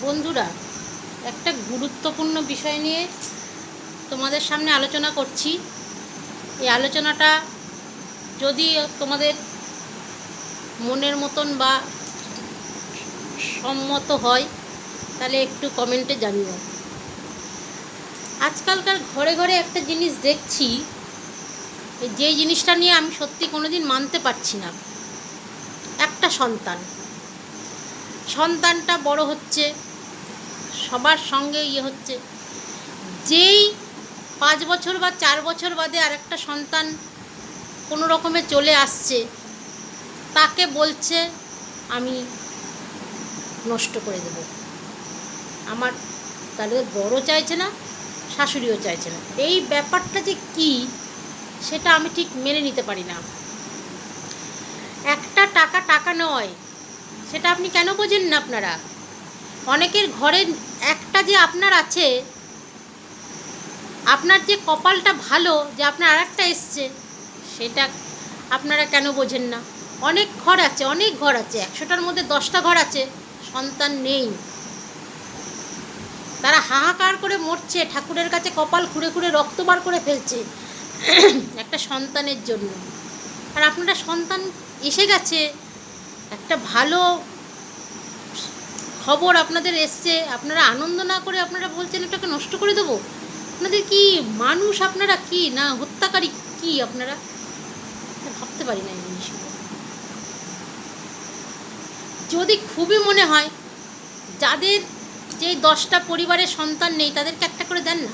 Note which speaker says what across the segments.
Speaker 1: বন্ধুরা, একটা গুরুত্বপূর্ণ বিষয় নিয়ে তোমাদের সামনে আলোচনা করছি। এই আলোচনাটা যদি তোমাদের মনের মতন বা সম্মত হয়, তাহলে একটু কমেন্টে জানিও। আজকালকার ঘরে ঘরে একটা জিনিস দেখছি, যে জিনিসটা নিয়ে আমি সত্যি কোনোদিন মানতে পারছি না। একটা সন্তান। সন্তানটা বড় হচ্ছে সবার সঙ্গে ইয়ে হচ্ছে। যেই পাঁচ বছর বা চার বছর বাদে আর একটা সন্তান কোনো রকমে চলে আসছে, তাকে বলছে, আমি নষ্ট করে দেব। আমার তাহলে বড় চাইছে না, শাশুড়িও চাইছে না। এই ব্যাপারটা যে কি, সেটা আমি ঠিক মেনে নিতে পারি না। একটা টাকা টাকা নয়, সেটা আপনি কেন বোঝেন না আপনারা? অনেকের ঘরে একটা যে আপনার আছে, আপনার যে কপালটা ভালো যে আপনার আর একটা এসছে, সেটা আপনারা কেন বোঝেন না? অনেক ঘর আছে, অনেক ঘর আছে, একশোটার মধ্যে দশটা ঘর আছে, সন্তান নেই। তারা হাহাকার করে মরছে, ঠাকুরের কাছে কপাল খুঁড়ে খুঁড়ে রক্ত বার করে ফেলছে একটা সন্তানের জন্য। আর আপনারা সন্তান এসে গেছে, একটা ভালো খবর আপনাদের এসছে, আপনারা আনন্দ না করে আপনারা বলছেন এটাকে নষ্ট করে দেবো? আপনাদের কি মানুষ আপনারা কি না হত্যাকারী কি আপনারা? ভাবতে পারি না এই জিনিসগুলো। যদি খুবই মনে হয়, যাদের যে দশটা পরিবারের সন্তান নেই, তাদেরকে একটা করে দেন না।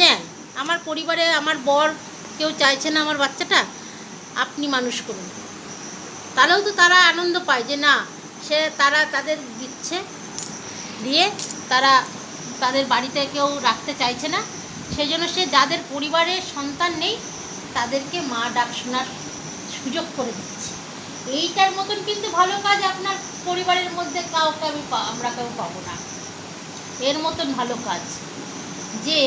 Speaker 1: নেন। আমার পরিবারে আমার বর কেউ চাইছে না আমার বাচ্চাটা, আপনি মানুষ করুন। তাহলেও তো তারা আনন্দ পায় যে না সে তারা তাদের দিচ্ছে, দিয়ে তারা তাদের বাড়িতে কেউ রাখতে চাইছে না। সেই জন্য সে যাদের পরিবারের সন্তান নেই, তাদেরকে মা ডাক শোনার সুযোগ করে দিচ্ছে। এইটার মতন কিন্তু ভালো কাজ আপনার পরিবারের মধ্যে কাউকে আমি আমরা কেউ পাবো না। এর মতন ভালো কাজ যে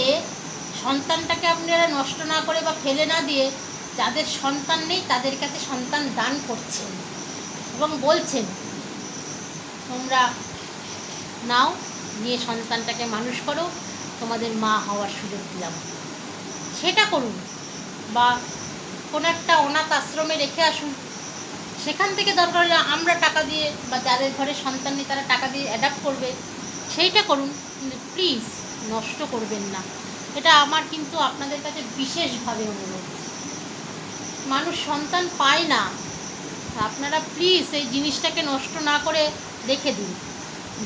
Speaker 1: সন্তানটাকে আপনারা নষ্ট না করে বা ফেলে না দিয়ে যাদের সন্তান নেই, তাদের কাছে সন্তান দান করছেন এবং বলছেন তোমরা নাও, নিয়ে সন্তানটাকে মানুষ করো, তোমাদের মা হওয়ার সুযোগ দিলাম। সেটা করুন বা কোনো একটা অনাথ আশ্রমে রেখে আসুন। সেখান থেকে দরকার হলে আমরা টাকা দিয়ে বা যাদের ঘরে সন্তান নেই তারা টাকা দিয়ে অ্যাডাপ্ট করবে। সেইটা করুন, কিন্তু প্লিজ নষ্ট করবেন না। এটা আমার কিন্তু আপনাদের কাছে বিশেষভাবে অনুরোধ। মানুষ সন্তান পায় না। আপনারা প্লিজ এই জিনিসটাকে নষ্ট না করে রেখে দিন।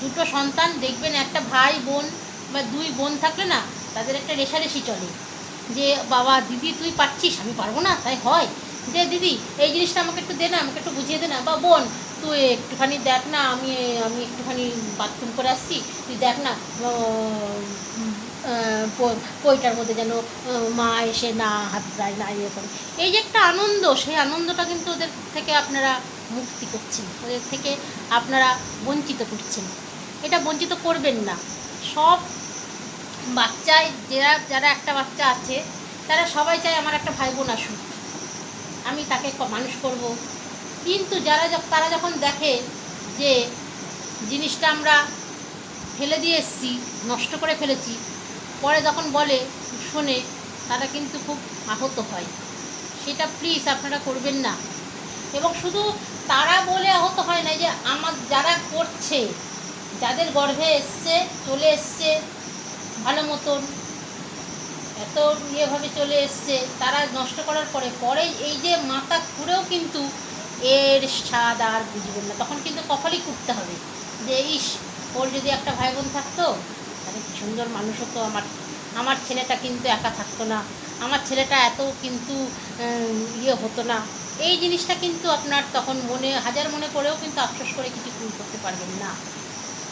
Speaker 1: দুটো সন্তান দেখবেন, একটা ভাই, বোন বা দুই বোন থাকলে না, তাদের একটা রেশারেশি চলে। যে, বাবা, দিদি, তুই পাচ্ছিস আমি পারব না, তাই হয়। যে, দিদি, এই জিনিসটা আমাকে একটু দে না, আমাকে একটু বুঝিয়ে দে না। বা, বোন, তুই একটুখানি দেখ না, আমি আমি একটুখানি বাথরুম করে আসছি, তুই দেখ না পইটার মধ্যে যেন মা এসে না হাত দেয় না ইয়ে করে। এই যে একটা আনন্দ, সেই আনন্দটা কিন্তু ওদের থেকে আপনারা মুক্তি করছেন। ওদের থেকে আপনারা বঞ্চিত করছেন। এটা বঞ্চিত করবেন না। সব বাচ্চায় যারা যারা একটা বাচ্চা আছে, তারা সবাই চায় আমার একটা ভাই বোন আসুক। আমি তাকে মানুষ করব। কিন্তু যারা তারা যখন দেখে যে জিনিসটা আমরা ফেলে দিয়ে এসেছি, নষ্ট করে ফেলেছি পরে যখন বলে, শোনে তারা কিন্তু খুব আহত হয়। সেটা প্লিজ আপনারা করবেন না। এবং শুধু তারা বলে আহত হয় না যে, আমার যারা করছে, যাদের গর্ভে এসছে, চলে এসছে, ভালো মতন এত ইয়েভাবে চলে এসছে, তারা নষ্ট করার পরে পরে এই যে মাথা খুঁড়েও কিন্তু এর স্বাদ আর বুঝবেন না। তখন কিন্তু কপালই কুটতে হবে। যে, ইস, ওর যদি একটা ভাই বোন থাকতো তাহলে সুন্দর মানুষ হতো আমার আমার ছেলেটা কিন্তু একা থাকতো না। আমার ছেলেটা এত কিন্তু ইয়ে হতো না। এই জিনিসটা কিন্তু আপনার তখন মনে, হাজার মনে করেও কিন্তু আফসোস করে কিছু ভুল করতে পারবেন না।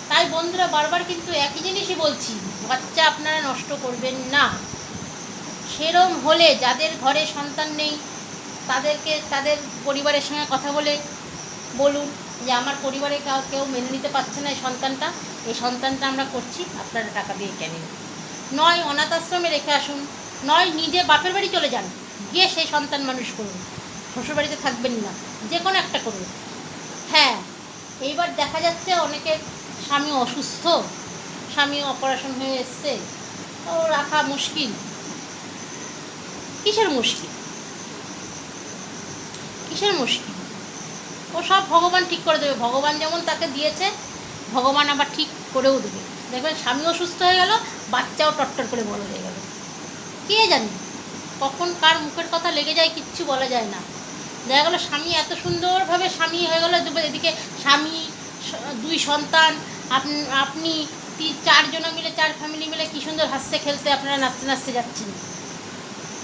Speaker 1: তাই বন্ধুরা, বারবার কিন্তু একই জিনিসই বলছি, বাচ্চা আপনারা নষ্ট করবেন না। সেরম হলে যাদের ঘরে সন্তান নেই, তাদেরকে, তাদের পরিবারের সঙ্গে কথা বলে বলুন। যে আমার পরিবারে কাউ মেনে নিতে পারছে না এই সন্তানটা এই সন্তানটা আমরা করছি, আপনারা টাকা দিয়ে কেনেন। নয়, অনাথ আশ্রমে রেখে আসুন। নয়, নিজে বাপের বাড়ি চলে যান। গিয়ে সেই সন্তান মানুষ করুন। শ্বশুরবাড়িতে থাকবেন না। যে কোনো একটা করুন। হ্যাঁ এইবার দেখা যাচ্ছে অনেকের স্বামী অসুস্থ। স্বামী অপারেশন হয়ে এসছে। ও রাখা মুশকিল। কিসের মুশকিল? কিসের মুশকিল? ও সব ভগবান ঠিক করে দেবে। ভগবান যেমন তাকে দিয়েছে ভগবান আবার ঠিক করেও দেবে। দেখবেন স্বামীও সুস্থ হয়ে গেল বাচ্চাও টট্টর করে বড় হয়ে গেল। কে জানে? কখন কার মুখের কথা লেগে যায় কিচ্ছু বলা যায় না। দেখা গেলো স্বামী এত সুন্দরভাবে স্বামী হয়ে গেলো এদিকে স্বামী দুই সন্তান আপ- আপনি চারজনে মিলে চার ফ্যামিলি মিলে কী সুন্দর হাসতে খেলতে আপনারা নাচতে নাচতে যাচ্ছেন।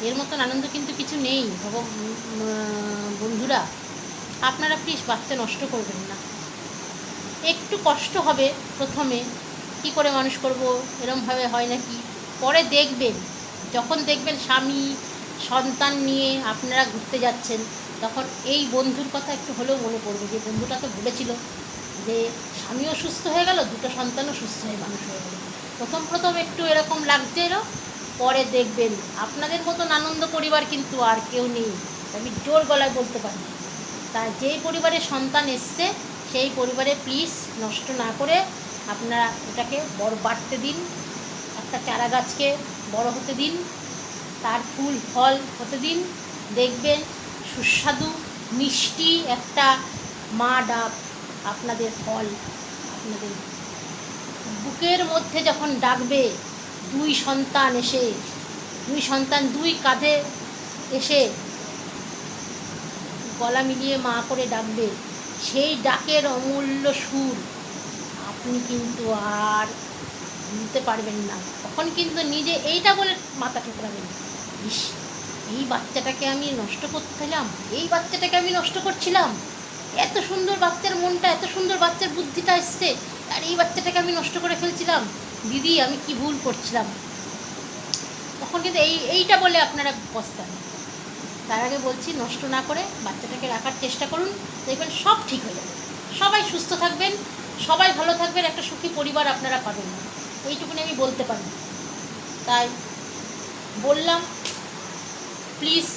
Speaker 1: এর মতন আনন্দ কিন্তু কিছু নেই। ভগ উম, বন্ধুরা আপনারা প্লিজ বাচ্চা নষ্ট করবেন না। একটু কষ্ট হবে প্রথমে, কি করে মানুষ করব এরমভাবে হয় নাকি? পরে দেখবেন, যখন দেখবেন স্বামী, সন্তান নিয়ে আপনারা ঘুরতে যাচ্ছেন, তখন এই বন্ধুর কথা একটু হলেও মনে পড়বে। যে বন্ধুটা তো বলেছিল যে স্বামীও সুস্থ হয়ে গেল, দুটো সন্তানও সুস্থ হয়ে মানুষ হয়ে গেল। প্রথম প্রথম একটু এরকম লাগছিল পরে দেখবেন আপনাদের মতন আনন্দ পরিবার কিন্তু আর কেউ নেই। আমি জোর গলায় বলতে পারি তাই যেই পরিবারে সন্তান এসছে, সেই পরিবারে প্লিজ নষ্ট না করে আপনারা এটাকে বড় বাড়তে দিন, একটা চারা গাছকে বড় হতে দিন, তার ফুল, ফল হতে দিন। দেখবেন সুস্বাদু, মিষ্টি একটা মা ডাক আপনাদের ফল, আপনাদের বুকের মধ্যে যখন ডাকবে, দুই সন্তান এসে, দুই সন্তান দুই কাঁধে এসে গলা মিলিয়ে মা করে ডাকবে, সেই ডাকের অমূল্য সুর আপনি কিন্তু আর ভুলতে পারবেন না। তখন কিন্তু নিজে এইটা বলে মাথা ঠোকরাবেন ইস, এই বাচ্চাটাকে আমি নষ্ট করতেলাম এই বাচ্চাটাকে আমি নষ্ট করছিলাম। এত সুন্দর বাচ্চার মনটা, এত সুন্দর বাচ্চার বুদ্ধিটা এসছে, আর এই বাচ্চাটাকে আমি নষ্ট করে ফেলছিলাম। দিদি, আমি কি ভুল করছিলাম? তখন কিন্তু এই, এইটা বলে আপনারা পস্তান। তার আগে বলছি, নষ্ট না করে বাচ্চাটাকে রাখার চেষ্টা করুন। দেখবেন সব ঠিক হয়ে যাবে। সবাই সুস্থ থাকবেন, সবাই ভালো থাকবেন, একটা সুখী পরিবার আপনারা পাবেন। এইটুকুনি আমি বলতে পারি তাই বললাম প্লিজ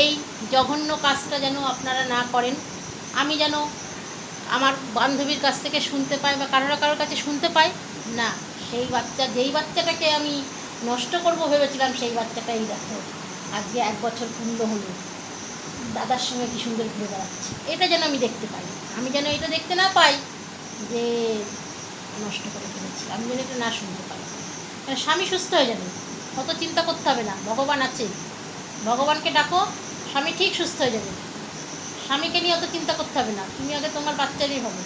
Speaker 1: এই জঘন্য কাজটা যেন আপনারা না করেন। আমি যেন আমার বান্ধবীর কাছ থেকে শুনতে পাই বা কারোর কারোর কাছে শুনতে পাই, না, সেই বাচ্চা, যেই বাচ্চাটাকে আমি নষ্ট করব ভেবেছিলাম, সেই বাচ্চাটাই দেখো। আজকে এক বছর পূর্ণ হলো। দাদার সঙ্গে কি সুন্দর ঘুরে বেড়াচ্ছে। এটা যেন আমি দেখতে পাই। আমি যেন এটা দেখতে না পাই যে নষ্ট করে ফেলেছি। আমি যেন এটা না শুনতে পাই। মানে স্বামী সুস্থ হয়ে যাবে। অত চিন্তা করতে হবে না। ভগবান আছে। ভগবানকে ডাকো, স্বামী ঠিক সুস্থ হয়ে যাবে। স্বামীকে নিয়ে অত চিন্তা করতে হবে না। তুমি আগে তোমার বাচ্চারই হবে।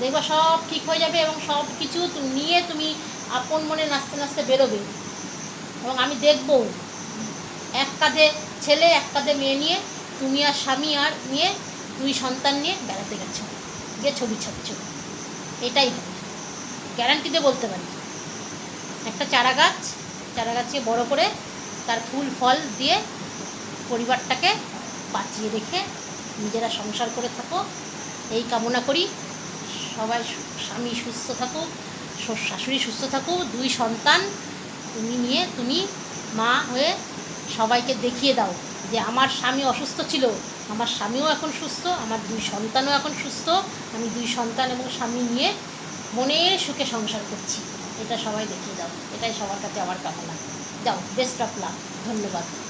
Speaker 1: দেখবা সব ঠিক হয়ে যাবে এবং সব কিছু নিয়ে তুমি আপন মনে নাচতে নাচতে বেরোবে। এবং আমি দেখব এক কাঁধে ছেলে, এক কাঁধে মেয়ে নিয়ে, তুমি আর স্বামী আর নিয়ে দুই সন্তান নিয়ে বেড়াতে গেছো। গিয়ে ছবি ছাড়ছ এটাই গ্যারান্টিতে বলতে পারি। একটা চারা গাছ চারা গাছকে বড় করে তার ফুল, ফল দিয়ে পরিবারটাকে বাঁচিয়ে রেখে নিজেরা সংসার করে থাকো। এই কামনা করি। সবাই স্বামী সুস্থ থাকুক শাশুড়ি সুস্থ থাকুক দুই সন্তান, তুমি নিয়ে, তুমি মা হয়ে সবাইকে দেখিয়ে দাও যে আমার স্বামী অসুস্থ ছিল। আমার স্বামীও এখন সুস্থ, আমার দুই সন্তানও এখন সুস্থ। আমি দুই সন্তান এবং স্বামী নিয়ে মনে সুখে সংসার করছি। এটা সবাই দেখিয়ে দাও। এটাই সবার কাছে আমার কামনা। যাও বেস্ট অফ লাভ ধন্যবাদ।